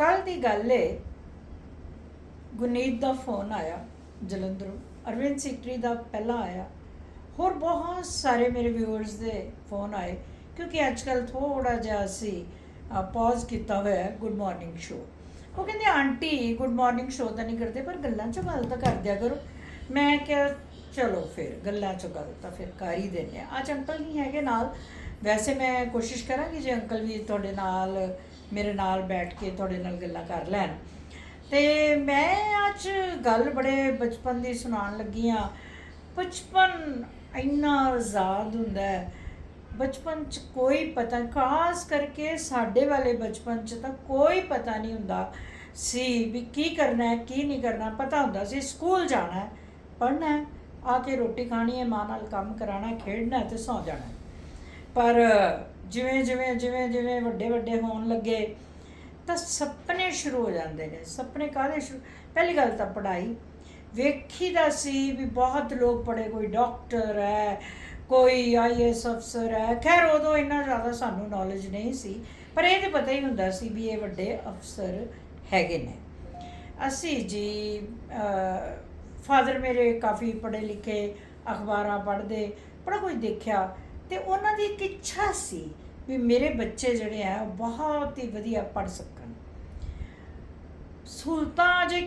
ਕੱਲ ਦੀ ਗੱਲ ਏ। ਗੁਨੀਤ ਦਾ ਫੋਨ ਆਇਆ, ਜਲੰਧਰੋਂ। ਅਰਵਿੰਦ ਸਿਕਰੀ ਦਾ ਪਹਿਲਾਂ ਆਇਆ। ਹੋਰ ਬਹੁਤ ਸਾਰੇ ਮੇਰੇ ਵਿਊਅਰਸ ਦੇ ਫੋਨ ਆਏ, ਕਿਉਂਕਿ ਅੱਜ ਕੱਲ ਥੋੜਾ ਜਿਹਾ ਅਸੀਂ ਪੌਜ਼ ਕੀਤਾ ਹੋਇਆ ਹੈ ਗੁੱਡ ਮਾਰਨਿੰਗ ਸ਼ੋ ਉਹ ਕਹਿੰਦੇ, ਆਂਟੀ ਗੁੱਡ ਮਾਰਨਿੰਗ ਸ਼ੋ ਤਾਂ ਨਹੀਂ ਕਰਦੇ, ਪਰ ਗੱਲਾਂ 'ਚ ਗੱਲ ਤਾਂ ਕਰ ਦਿਆ ਕਰੋ। ਮੈਂ ਕਿਹਾ, ਚਲੋ ਫਿਰ, ਗੱਲਾਂ 'ਚ ਗੱਲ ਤਾਂ ਫਿਰ ਕਰ ਹੀ ਦਿੰਦੇ ਆ ਅੱਜ ਅੰਕਲ ਨਹੀਂ ਹੈਗੇ ਨਾਲ। ਵੈਸੇ ਮੈਂ ਕੋਸ਼ਿਸ਼ ਕਰਾਂਗੀ ਜੇ ਅੰਕਲ ਵੀ ਤੁਹਾਡੇ ਨਾਲ ਮੇਰੇ ਨਾਲ ਬੈਠ ਕੇ ਤੁਹਾਡੇ ਨਾਲ ਗੱਲਾਂ ਕਰ ਲੈਣ। ਤੇ ਮੈਂ ਅੱਜ ਗੱਲ ਬੜੇ ਬਚਪਨ ਦੀ ਸੁਣਾਉਣ ਲੱਗੀ ਆ ਬਚਪਨ ਇੰਨਾ ਆਜ਼ਾਦ ਹੁੰਦਾ ਹੈ। ਬਚਪਨ ਚ ਕੋਈ ਪਤਾ, ਖਾਸ ਕਰਕੇ ਸਾਡੇ ਵਾਲੇ ਬਚਪਨ ਚ ਤਾਂ ਕੋਈ ਪਤਾ ਨਹੀਂ ਹੁੰਦਾ ਸੀ ਵੀ ਕੀ ਕਰਨਾ ਹੈ, ਕੀ ਨਹੀਂ ਕਰਨਾ। ਪਤਾ ਹੁੰਦਾ ਸੀ ਸਕੂਲ ਜਾਣਾ ਹੈ, ਪੜ੍ਹਨਾ ਹੈ, ਆ ਕੇ ਰੋਟੀ ਖਾਣੀ ਹੈ, ਮਾਂ ਨਾਲ ਕੰਮ ਕਰਾਣਾ ਖੇਡਣਾ ਹੈ ਤੇ ਸੌ ਜਾਣਾ ਪਰ ਜਿਵੇਂ ਜਿਵੇਂ ਜਿਵੇਂ ਜਿਵੇਂ ਵੱਡੇ ਵੱਡੇ ਹੋਣ ਲੱਗੇ, ਤਾਂ ਸੁਪਨੇ ਸ਼ੁਰੂ ਹੋ ਜਾਂਦੇ ਨੇ। ਸੁਪਨੇ ਕਾਹਦੇ ਸ਼ੁਰੂ ਪਹਿਲੀ ਗੱਲ ਤਾਂ ਪੜ੍ਹਾਈ। ਵੇਖੀਦਾ ਸੀ ਵੀ ਬਹੁਤ ਲੋਕ ਪੜ੍ਹੇ, ਕੋਈ ਡਾਕਟਰ ਹੈ, ਕੋਈ ਆਈਐਸ ਅਫਸਰ ਹੈ। ਖੈਰ, ਉਦੋਂ ਇੰਨਾ ਜ਼ਿਆਦਾ ਸਾਨੂੰ ਨੌਲੇਜ ਨਹੀਂ ਸੀ, ਪਰ ਇਹ ਤਾਂ ਪਤਾ ਹੀ ਹੁੰਦਾ ਸੀ ਵੀ ਇਹ ਵੱਡੇ ਅਫਸਰ ਹੈਗੇ ਨੇ। ਅਸੀਂ ਜੀ ਫਾਦਰ ਮੇਰੇ ਕਾਫੀ ਪੜ੍ਹੇ ਲਿਖੇ ਅਖਬਾਰਾਂ ਪੜ੍ਹਦੇ, ਬੜਾ ਕੁਝ ਦੇਖਿਆ, ਤੇ ਉਹਨਾਂ ਦੀ ਇੱਕ ਇੱਛਾ ਸੀ ਵੀ ਮੇਰੇ ਬੱਚੇ ਜਿਹੜੇ ਆ, ਉਹ ਬਹੁਤ ਹੀ ਵਧੀਆ ਪੜ੍ਹ ਸਕਣ। ਸਹੂਲਤਾਂ ਜੇ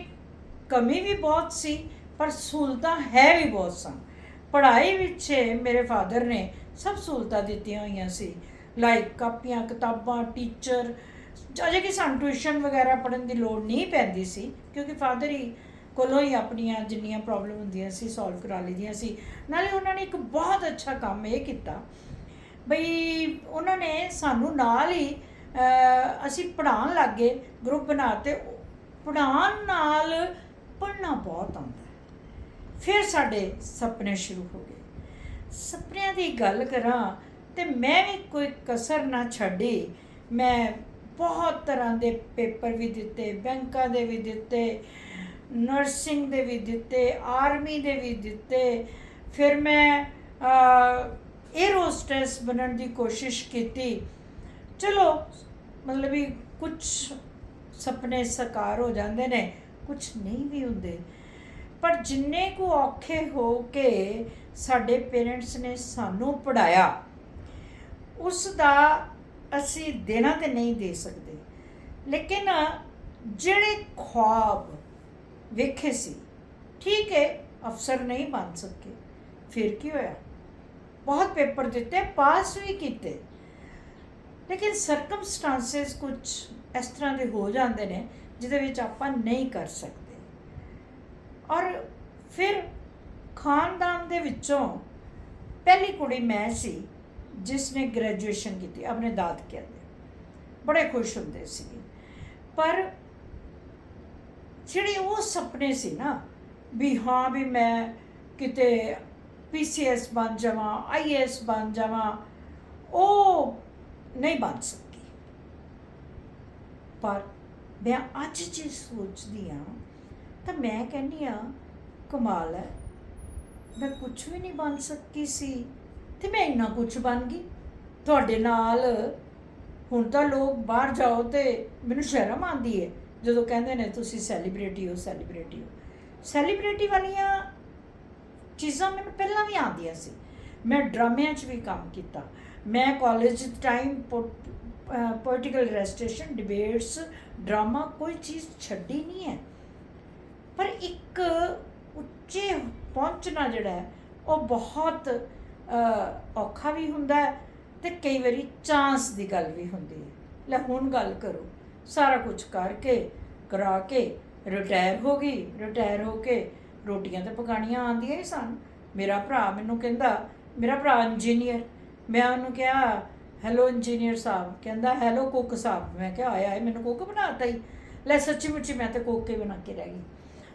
ਕਮੀ ਵੀ ਬਹੁਤ ਸੀ, ਪਰ ਸਹੂਲਤਾਂ ਹੈ ਵੀ ਬਹੁਤ ਸਨ। ਪੜ੍ਹਾਈ ਵਿੱਚ ਮੇਰੇ ਫਾਦਰ ਨੇ ਸਭ ਸਹੂਲਤਾਂ ਦਿੱਤੀਆਂ ਹੋਈਆਂ ਸੀ। ਲਾਈਕ ਕਾਪੀਆਂ, ਕਿਤਾਬਾਂ ਟੀਚਰ ਅਜੇ ਕਿ ਸਾਨੂੰ ਟਿਊਸ਼ਨ ਵਗੈਰਾ ਪੜਨ ਦੀ ਲੋੜ ਨਹੀਂ ਪੈਂਦੀ ਸੀ, ਕਿਉਂਕਿ ਫਾਦਰ ਹੀ ਕੋਲੋਂ ਹੀ ਆਪਣੀਆਂ ਜਿੰਨੀਆਂ ਪ੍ਰੋਬਲਮ ਹੁੰਦੀਆਂ ਸੀ ਸੋਲਵ ਕਰਾ ਲਈਆਂ ਸੀ। ਨਾਲੇ ਉਹਨਾਂ ਨੇ ਇੱਕ ਬਹੁਤ ਅੱਛਾ ਕੰਮ ਇਹ ਕੀਤਾ ਬਈ ਉਹਨਾਂ ਨੇ ਸਾਨੂੰ ਨਾਲ ਹੀ ਅਸੀਂ ਪੜ੍ਹਾਉਣ ਲੱਗੇ ਗਰੁੱਪ ਬਣਾਤੇ ਪੜ੍ਹਾਉਣ ਨਾਲ ਪੜ੍ਹਨਾ ਬਹੁਤ ਆਉਂਦਾ ਫਿਰ ਸਾਡੇ ਸੁਪਨੇ ਸ਼ੁਰੂ ਹੋ ਗਏ। ਸੁਪਨਿਆਂ ਦੀ ਗੱਲ ਕਰਾਂ ਤੇ ਮੈਂ ਵੀ ਕੋਈ ਕਸਰ ਨਾ ਛੱਡੀ। ਮੈਂ ਬਹੁਤ ਤਰ੍ਹਾਂ ਦੇ ਪੇਪਰ ਵੀ ਦਿੱਤੇ, ਬੈਂਕਾਂ ਦੇ ਵੀ ਦਿੱਤੇ, ਨਰਸਿੰਗ ਦੇ ਵੀ ਦਿੱਤੇ, ਆਰਮੀ ਦੇ ਵੀ ਦਿੱਤੇ। ਫਿਰ ਮੈਂ 에ਅਰ ਹੋਸਟੈਸ ਬਣਨ ਦੀ ਕੋਸ਼ਿਸ਼ ਕੀਤੀ। ਚਲੋ, ਮਤਲਬ ਵੀ ਕੁਝ ਸੁਪਨੇ ਸਾਕਾਰ ਹੋ ਜਾਂਦੇ ਨੇ ਕੁਝ ਨਹੀਂ ਵੀ ਹੁੰਦੇ। ਪਰ ਜਿੰਨੇ ਕੁ ਔਖੇ ਹੋ ਕੇ ਸਾਡੇ ਪੇਰੈਂਟਸ ਨੇ ਸਾਨੂੰ ਪੜਾਇਆ ਉਸ ਦਾ ਅਸੀਂ ਦੇਣਾ ਤੇ ਨਹੀਂ ਦੇ ਸਕਦੇ। ਲੇਕਿਨ ਜਿਹੜੇ ਖੁਆਬ ਵੇਖੇ ਸੀ, ਠੀਕ ਹੈ, ਅਫਸਰ ਨਹੀਂ ਬਣ ਸਕੇ, ਫਿਰ ਕੀ ਹੋਇਆ? ਬਹੁਤ ਪੇਪਰ ਦਿੱਤੇ, ਪਾਸ ਵੀ ਕੀਤੇ। ਲੇਕਿਨ ਸਰਕਮਸਟੈਂਸਸ ਕੁਝ ਇਸ ਤਰ੍ਹਾਂ ਦੇ ਹੋ ਜਾਂਦੇ ਨੇ, ਜਿਹਦੇ ਵਿੱਚ ਆਪਾਂ ਨਹੀਂ ਕਰ ਸਕਦੇ। ਔਰ ਫਿਰ ਖਾਨਦਾਨ ਦੇ ਵਿੱਚੋਂ ਪਹਿਲੀ ਕੁੜੀ ਮੈਂ ਸੀ ਜਿਸ ਨੇ ਗ੍ਰੈਜੂਏਸ਼ਨ ਕੀਤੀ ਆਪਣੇ ਦਾਦਕਿਆਂ ਦੇ ਬੜੇ ਖੁਸ਼ ਹੁੰਦੇ ਸੀ ਪਰ ਜਿਹੜੇ ਉਹ ਸੁਪਨੇ ਸੀ ਨਾ, ਵੀ ਹਾਂ ਵੀ ਮੈਂ ਕਿਤੇ ਪੀਸੀਐਸ ਬਣ ਜਾਵਾਂ ਆਈਐਸ ਬਣ ਜਾਵਾਂ, ਉਹ ਨਹੀਂ ਬਣ ਸਕੀ ਪਰ ਮੈਂ ਅੱਜ ਜੇ ਸੋਚਦੀ ਆ ਤਾਂ ਮੈਂ ਕਹਿੰਦੀ ਆ ਕਮਾਲ ਹੈ, ਮੈਂ ਕੁਝ ਵੀ ਨਹੀਂ ਬਣ ਸਕੀ ਸੀ, ਤੇ ਮੈਂ ਇੰਨਾ ਕੁਝ ਬਣ ਗਈ। ਤੁਹਾਡੇ ਨਾਲ ਹੁਣ ਤਾਂ ਲੋਕ ਬਾਹਰ ਜਾਓ ਤੇ ਮੈਨੂੰ ਸ਼ਰਮ ਆਉਂਦੀ ਹੈ, ਜਦੋਂ ਕਹਿੰਦੇ ਨੇ ਤੁਸੀਂ ਸੈਲੀਬ੍ਰਿਟੀ ਹੋ ਸੈਲੀਬ੍ਰਿਟੀ ਹੋ। ਸੈਲੀਬ੍ਰਿਟੀ ਵਾਲੀਆਂ ਚੀਜ਼ਾਂ ਮੈਨੂੰ ਪਹਿਲਾਂ ਵੀ ਆਉਂਦੀਆਂ ਸੀ। ਮੈਂ ਡਰਾਮਿਆਂ 'ਚ ਵੀ ਕੰਮ ਕੀਤਾ। ਮੈਂ college time political recitation debates drama ਕੋਈ ਚੀਜ਼ ਛੱਡੀ ਨਹੀਂ ਹੈ। ਪਰ ਇੱਕ ਉੱਚੇ ਪਹੁੰਚਣਾ ਜਿਹੜਾ ਹੈ, ਉਹ ਬਹੁਤ ਔਖਾ ਵੀ ਹੁੰਦਾ ਹੈ ਤੇ ਕਈ ਵਾਰੀ ਚਾਂਸ ਦੀ ਗੱਲ ਵੀ ਹੁੰਦੀ ਹੈ। ਲੈ ਹੁਣ ਗੱਲ ਕਰੋ। ਸਾਰਾ ਕੁਝ ਕਰਕੇ, ਕਰਾ ਕੇ ਰਿਟਾਇਰ ਹੋ ਗਈ ਰਿਟਾਇਰ ਹੋ ਕੇ ਰੋਟੀਆਂ ਤੇ ਪਕਾਣੀਆਂ ਆਉਂਦੀਆਂ ਹੀ ਸਨ। ਮੇਰਾ ਭਰਾ ਮੈਨੂੰ ਕਹਿੰਦਾ, ਮੇਰਾ ਭਰਾ ਇੰਜੀਨੀਅਰ ਮੈਂ ਉਹਨੂੰ ਕਿਹਾ ਹੈਲੋ ਇੰਜੀਨੀਅਰ ਸਾਹਿਬ। ਕਹਿੰਦਾ ਹੈਲੋ ਕੁੱਕ ਸਾਹਿਬ। ਮੈਂ ਕਿਹਾ, ਆਇਆ ਹੈ ਮੈਨੂੰ ਕੁੱਕ ਬਣਾਤਾ ਹੀ ਲੈ ਸੱਚੀ ਮੁੱਚੀ ਮੈਂ ਤੇ ਕੁੱਕ ਹੀ ਬਣਾ ਕੇ ਰਹਿ ਗਈ।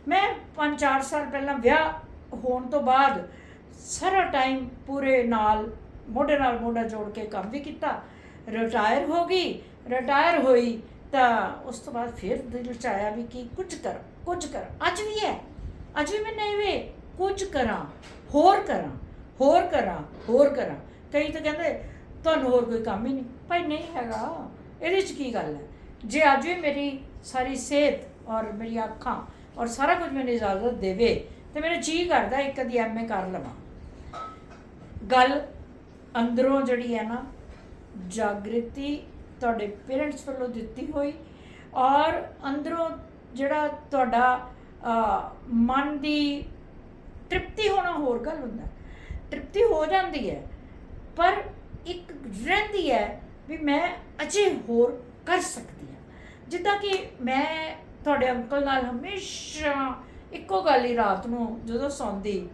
ਮੈਂ 5-4 ਸਾਲ ਪਹਿਲਾਂ ਵਿਆਹ ਹੋਣ ਤੋਂ ਬਾਅਦ ਸਾਰਾ ਟਾਈਮ ਪੂਰੇ ਨਾਲ, ਮੋਢੇ ਨਾਲ ਮੋਢਾ ਜੋੜ ਕੇ ਕੰਮ ਵੀ ਕੀਤਾ। ਰਿਟਾਇਰ ਹੋ ਗਈ ਰਿਟਾਇਰ ਹੋਈ ਤਾਂ ਉਸ ਤੋਂ ਬਾਅਦ ਫਿਰ ਦਿਲ ਚ ਆਇਆ ਵੀ ਕੀ ਕੁਝ ਕਰ ਕੁਝ ਕਰ। ਅੱਜ ਵੀ ਹੈ। ਅੱਜ ਵੀ ਮੈਂ ਨਹੀਂ ਵੇ ਕੁਝ ਕਰਾਂ, ਹੋਰ ਕਰਾਂ ਹੋਰ ਕਰਾਂ ਹੋਰ ਕਰਾਂ। ਕਈ ਤਾਂ ਕਹਿੰਦੇ, ਤੁਹਾਨੂੰ ਹੋਰ ਕੋਈ ਕੰਮ ਹੀ ਨਹੀਂ। ਭਾਈ ਨਹੀਂ ਹੈਗਾ। ਇਹਦੇ ਚ ਕੀ ਗੱਲ ਹੈ? ਜੇ ਅੱਜ ਵੀ ਮੇਰੀ ਸਾਰੀ ਸਿਹਤ ਔਰ ਮੇਰੀ ਅੱਖਾਂ ਔਰ ਸਾਰਾ ਕੁਝ ਮੈਨੂੰ ਇਜਾਜ਼ਤ ਦੇਵੇ, ਤੇ ਮੇਰਾ ਜੀ ਕਰਦਾ ਇੱਕ ਦੀ ਐਮਏ ਕਰ ਲਵਾਂ। ਗੱਲ ਅੰਦਰੋਂ ਜਿਹੜੀ ਹੈ ਨਾ, ਜਾਗ੍ਰਿਤੀ ਤੁਹਾਡੇ ਪੇਰੈਂਟਸ ਵੱਲੋਂ ਦਿੱਤੀ ਹੋਈ ਔਰ ਅੰਦਰੋਂ ਜਿਹੜਾ ਤੁਹਾਡਾ ਮਨ ਦੀ ਤ੍ਰਿਪਤੀ ਹੋਣਾ ਹੋਰ ਗੱਲ ਹੁੰਦਾ। ਤ੍ਰਿਪਤੀ ਹੋ ਜਾਂਦੀ ਹੈ, ਪਰ ਇੱਕ ਰਹਿੰਦੀ ਹੈ ਵੀ ਮੈਂ ਅਜੇ ਹੋਰ ਕਰ ਸਕਦੀ ਹਾਂ। ਜਿੱਦਾਂ ਕਿ ਮੈਂ ਤੁਹਾਡੇ ਅੰਕਲ ਨਾਲ ਹਮੇਸ਼ਾ ਇੱਕੋ ਗੱਲ ਹੀ ਰਾਤ ਨੂੰ ਜਦੋਂ ਸੌਂਦੀ,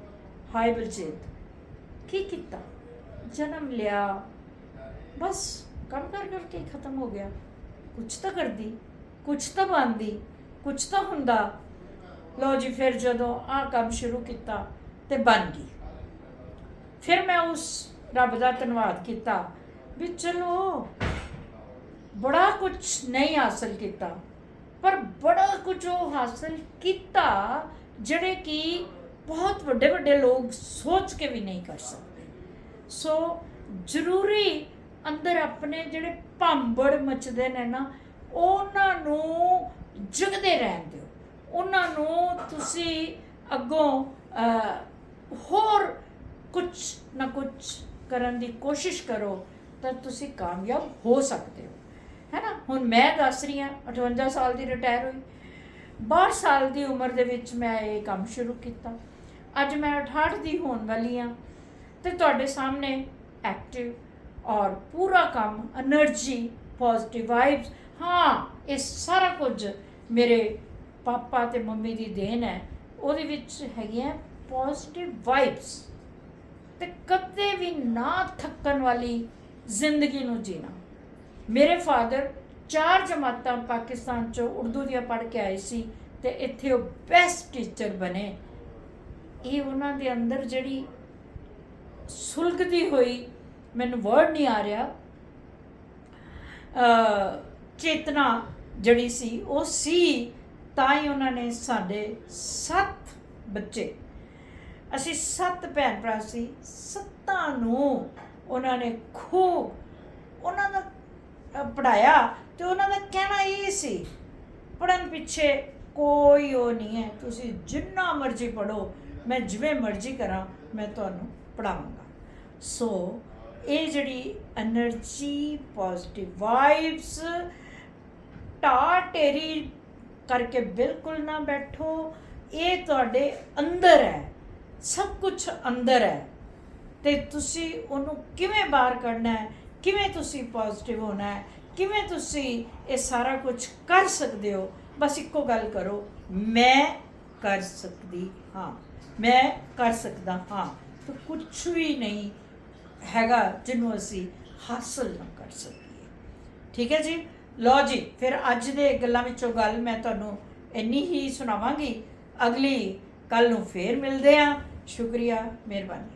ਹਾਏ ਬਲਜੀਤ, ਕੀ ਕੀਤਾ? ਜਨਮ ਲਿਆ। ਬਸ ਕੰਮ ਕਰ ਕਰਕੇ ਖਤਮ ਹੋ ਗਿਆ। ਕੁਝ ਤਾਂ ਕਰਦੀ ਕੁਝ ਤਾਂ ਬਣਦੀ ਕੁਝ ਤਾਂ ਹੁੰਦਾ। ਲਓ ਜੀ, ਫਿਰ ਜਦੋਂ ਆਹ ਕੰਮ ਸ਼ੁਰੂ ਕੀਤਾ ਤੇ ਬਣ ਗਈ। ਫਿਰ ਮੈਂ ਉਸ ਰੱਬ ਦਾ ਧੰਨਵਾਦ ਕੀਤਾ ਵੀ ਚਲੋ, ਬੜਾ ਕੁਝ ਨਹੀਂ ਹਾਸਲ ਕੀਤਾ, ਪਰ ਬੜਾ ਕੁਝ ਉਹ ਹਾਸਲ ਕੀਤਾ ਜਿਹੜੇ ਕਿ ਬਹੁਤ ਵੱਡੇ ਵੱਡੇ ਲੋਕ ਸੋਚ ਕੇ ਵੀ ਨਹੀਂ ਕਰ ਸਕਦੇ। ਸੋ ਜ਼ਰੂਰੀ ਅੰਦਰ ਆਪਣੇ ਜਿਹੜੇ ਭਾਂਬੜ ਮਚਦੇ ਨੇ ਨਾ, ਉਹਨਾਂ ਨੂੰ ਜਗਦੇ ਰਹਿਣ ਦਿਓ। ਉਹਨਾਂ ਨੂੰ ਤੁਸੀਂ ਅੱਗੋਂ ਹੋਰ ਕੁਝ ਨਾ ਕੁਝ ਕਰਨ ਦੀ ਕੋਸ਼ਿਸ਼ ਕਰੋ, ਤਾਂ ਤੁਸੀਂ ਕਾਮਯਾਬ ਹੋ ਸਕਦੇ ਹੋ। ਹੈ ਨਾ? ਹੁਣ ਮੈਂ ਦੱਸ ਰਹੀ ਹਾਂ 58 ਸਾਲ ਦੀ ਰਿਟਾਇਰ ਹੋਈ। 12 ਸਾਲ ਦੀ ਉਮਰ ਦੇ ਵਿੱਚ ਮੈਂ ਇਹ ਕੰਮ ਸ਼ੁਰੂ ਕੀਤਾ। ਅੱਜ ਮੈਂ 68 ਦੀ ਹੋਣ ਵਾਲੀ ਹਾਂ ਤੇ ਤੁਹਾਡੇ ਸਾਹਮਣੇ ਐਕਟਿਵ ਔਰ ਪੂਰਾ ਕੰਮ એનર્ਜੀ ਪੋਜ਼ਿਟਿਵ ਵਾਈਬਸ ਹਾਂ, ਇਹ ਸਾਰਾ ਕੁਝ ਮੇਰੇ ਪਾਪਾ ਤੇ ਮੰਮੀ ਦੀ ਦੇਣ ਹੈ, ਉਹਦੇ ਵਿੱਚ ਹੈਗੀਆਂ ਪੋਜ਼ਿਟਿਵ ਵਾਈਬਸ ਤੇ ਕਦੇ ਵੀ ਨਾ ਥੱਕਣ ਵਾਲੀ ਜ਼ਿੰਦਗੀ ਨੂੰ ਜੀਣਾ। ਮੇਰੇ ਫਾਦਰ ਚਾਰ ਜਮਾਤਾਂ ਪਾਕਿਸਤਾਨ ਚੋਂ ਉਰਦੂ ਦੀਆਂ ਪੜ੍ਹ ਕੇ ਆਏ ਸੀ ਤੇ ਇੱਥੇ ਉਹ ਬੈਸਟ ਟੀਚਰ ਬਣੇ। ਇਹ ਉਹਨਾਂ ਦੇ ਅੰਦਰ ਜਿਹੜੀ ਸੁਲਗਦੀ ਹੋਈ ਮੈਨੂੰ ਵਰਡ ਨਹੀਂ ਆ ਰਿਹਾ। ਅ ਚੇਤਨਾ ਜਿਹੜੀ ਸੀ, ਉਹ ਸੀ ਤਾਂ ਹੀ ਉਹਨਾਂ ਨੇ ਸਾਡੇ ਸੱਤ ਬੱਚੇ, ਅਸੀਂ ਸੱਤ ਭੈਣ ਭਰਾ ਸੀ, ਸੱਤਾਂ ਨੂੰ ਉਹਨਾਂ ਨੇ ਖੂਬ ਉਹਨਾਂ ਦਾ ਪੜਾਇਆ ਤੇ ਉਹਨਾਂ ਦਾ ਕਹਿਣਾ ਇਹ ਸੀ ਪੜਨ ਪਿੱਛੇ ਕੋਈ ਉਹ ਨਹੀਂ ਹੈ, ਤੁਸੀਂ ਜਿੰਨਾ ਮਰਜ਼ੀ ਪੜੋ ਮੈਂ ਜਿਵੇਂ ਮਰਜ਼ੀ ਕਰਾਂ, ਮੈਂ ਤੁਹਾਨੂੰ ਪੜਾਵਾਂਗਾ ਸੋ ਇਹ ਜਿਹੜੀ એનર્ਜੀ ਪੋਜ਼ਿਟਿਵ ਵਾਈਬਸ ਟਾ ਕਰਕੇ ਬਿਲਕੁਲ ਨਾ ਬੈਠੋ। ਇਹ ਤੁਹਾਡੇ ਅੰਦਰ ਹੈ। ਸਭ ਕੁਝ ਅੰਦਰ ਹੈ। ਤੇ ਤੁਸੀਂ ਉਹਨੂੰ ਕਿਵੇਂ ਬਾਹਰ ਕੱਢਣਾ ਹੈ? ਕਿਵੇਂ ਤੁਸੀਂ ਪੋਜ਼ਿਟਿਵ ਹੋਣਾ ਹੈ? ਕਿਵੇਂ ਤੁਸੀਂ ਇਹ ਸਾਰਾ ਕੁਝ ਕਰ ਸਕਦੇ ਹੋ? ਬਸ ਇੱਕੋ ਗੱਲ ਕਰੋ, ਮੈਂ ਕਰ ਸਕਦੀ ਹਾਂ। ਮੈਂ ਕਰ ਸਕਦਾ ਹਾਂ। ਤਾਂ ਕੁਝ ਵੀ ਨਹੀਂ ਹੈਗਾ ਜਿਹਨੂੰ ਅਸੀਂ ਹਾਸਲ ਨਾ ਕਰ ਸਕੀਏ। ਠੀਕ ਹੈ ਜੀ? ਲਓ ਜੀ, ਫਿਰ ਅੱਜ ਦੇ ਗੱਲਾਂ ਵਿੱਚੋਂ ਗੱਲ ਮੈਂ ਤੁਹਾਨੂੰ ਇੰਨੀ ਹੀ ਸੁਣਾਵਾਂਗੀ। ਅਗਲੀ ਕੱਲ ਨੂੰ ਫੇਰ ਮਿਲਦੇ ਹਾਂ। ਸ਼ੁਕਰੀਆ, ਮਿਹਰਬਾਨੀ।